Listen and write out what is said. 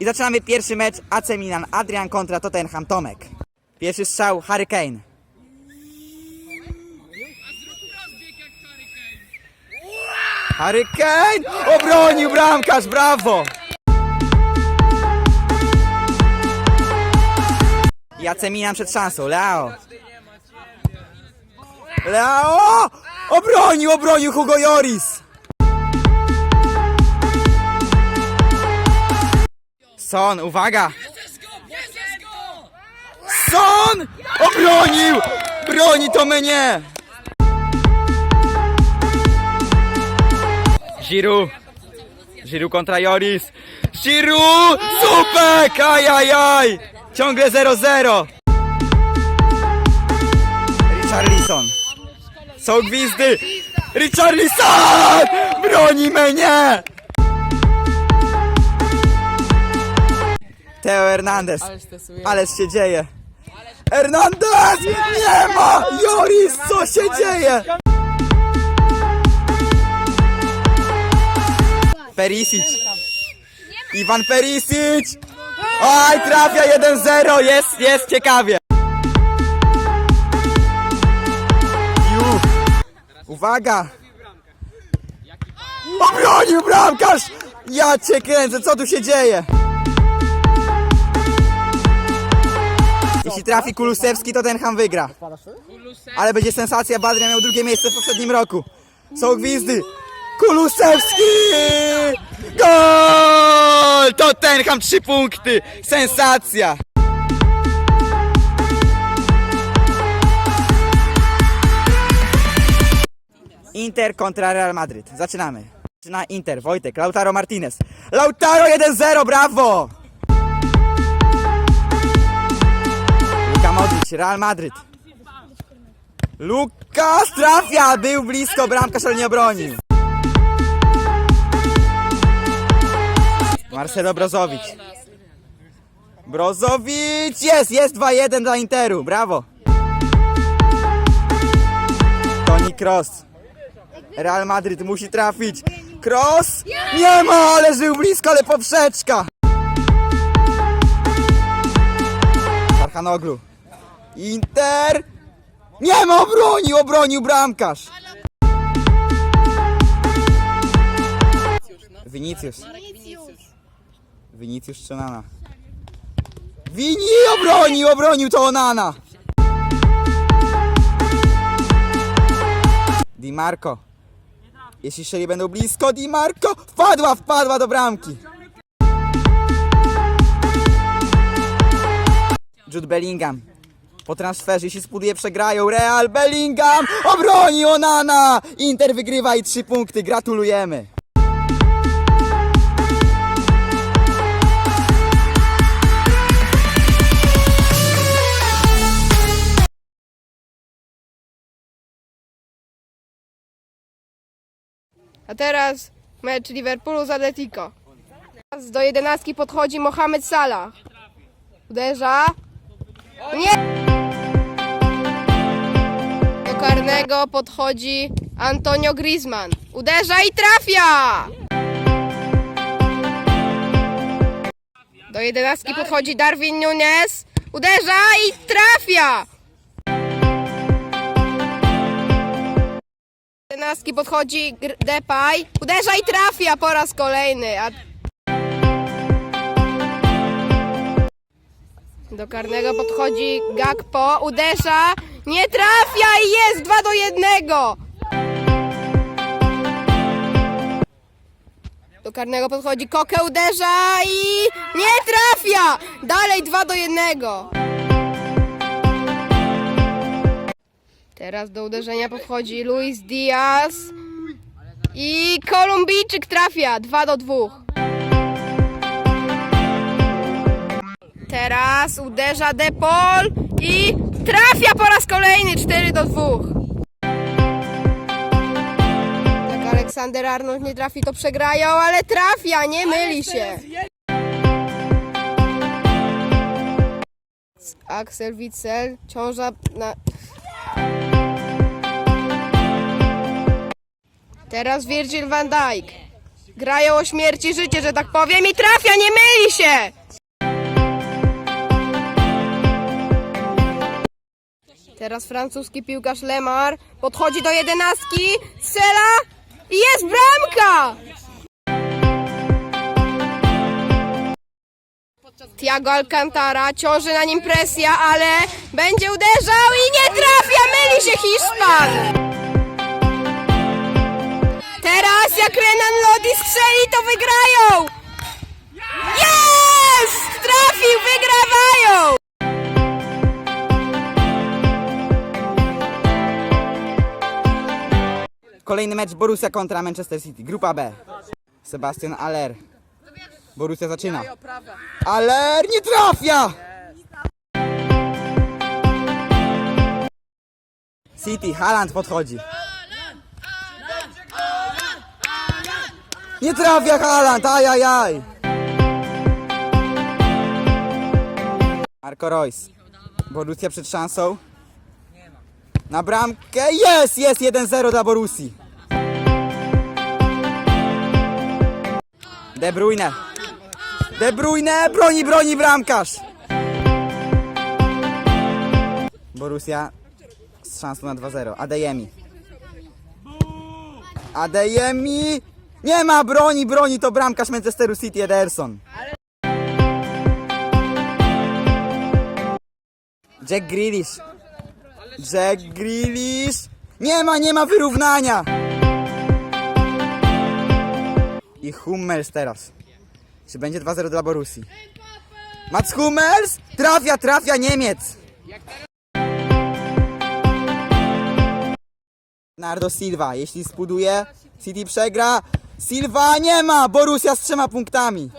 I zaczynamy pierwszy mecz AC Milan Adrian kontra Tottenham Tomek. Pierwszy strzał Harry Kane. Harry Kane! Obronił bramkarz, brawo! I AC Milan przed szansą, Leo. Leo! Obronił, obronił Hugo Joris! Son, uwaga! Son! Obronił! Broni to mnie! Giroud! Giroud kontra Joris! Giroud! Supek! Ajajaj! Ciągle 0-0! Richarlison! Są gwizdy! Richarlison! Broni mnie! Teo Hernandez. Ależ się dzieje. Hernandez! Nie ma! Joris, co się dzieje? Perisic. Iwan Perisic! Oj, trafia 1-0, jest, jest ciekawie. Uwaga! Obronił bramkarz! Ja cię kręcę, co tu się dzieje? Trafi Kulusewski, to Tenham wygra. Ale będzie sensacja, Badria miał drugie miejsce w poprzednim roku. Są gwizdy. Kulusewski! Gol! To Tenham trzy punkty. Sensacja! Inter kontra Real Madrid. Zaczynamy. Zaczyna Inter, Wojtek, Lautaro Martinez. Lautaro 1-0, brawo! Real Madrid. Lukas trafia! Był blisko, bramkarz ale nie obronił. Marcelo Brozowicz. Brozowicz! Jest, jest 2-1 dla Interu, brawo. Toni Kroos. Real Madryt musi trafić. Kroos! Nie ma, ale żył blisko, ale poprzeczka. Archanoglu. Inter! Nie ma, obronił, obronił bramkarz. Vinicius. Vinicius czy Onana? Vini obronił, obronił to Onana. Di Marco. Jeśli strzeli będą blisko, Di Marco wpadła, wpadła do bramki. Jude Bellingham. Po transferze, jeśli spuduje, przegrają. Real Bellingham obroni Onana. Inter wygrywa i trzy punkty. Gratulujemy. A teraz mecz Liverpoolu z Atletico. Teraz Do jedenastki podchodzi Mohamed Salah. Uderza. Nie! Karnego podchodzi Antonio Griezmann. Uderza i trafia! Do jedenastki podchodzi Darwin Nunes. Uderza i trafia! jedenastki podchodzi Depay, uderza i trafia po raz kolejny. Do karnego podchodzi Gakpo, uderza, nie trafia i jest 2 do 1. Do karnego podchodzi Koke, uderza i nie trafia! Dalej 2 do 1. Teraz do uderzenia podchodzi Luis Diaz. I Kolumbijczyk trafia 2 do 2. Teraz uderza Depol i trafia po raz kolejny 4 do 2. Jak Aleksander Arnold nie trafi, to przegrają, ale trafia, nie myli się. Axel Witsel, ciąża na... Teraz Virgil van Dijk. Grają o śmierć i życie, że tak powiem i trafia, nie myli się! Teraz francuski piłkarz Lemar podchodzi do jedenastki, strzela i jest bramka! Tiago Alcantara, ciąży na nim presja, ale będzie uderzał i nie trafia, myli się Hiszpan! Teraz jak Renan Lodi strzeli, to wygrają! Jest! Trafił, wygrywają! Kolejny mecz Borussia kontra Manchester City. Grupa B. Sebastian Aller. Borussia zaczyna. Aller nie trafia! City, Haaland podchodzi. Nie trafia Haaland, ajajaj! Marco Reus. Borussia przed szansą. Na bramkę. Jest, jest 1-0 dla Borussii. De Bruyne. De Bruyne broni, broni bramkarz. Borussia z szansą na 2-0. Adeyemi. Adeyemi. Nie ma broni, broni to bramkarz Manchesteru City Ederson. Jack Grealish. Jack Grealish. Nie ma, nie ma wyrównania. I Hummels teraz. Czy będzie 2-0 dla Borussii? Mats Hummels! Trafia, trafia Niemiec! Nardo Silva, jeśli spuduje, City przegra. Silva nie ma! Borussia z trzema punktami.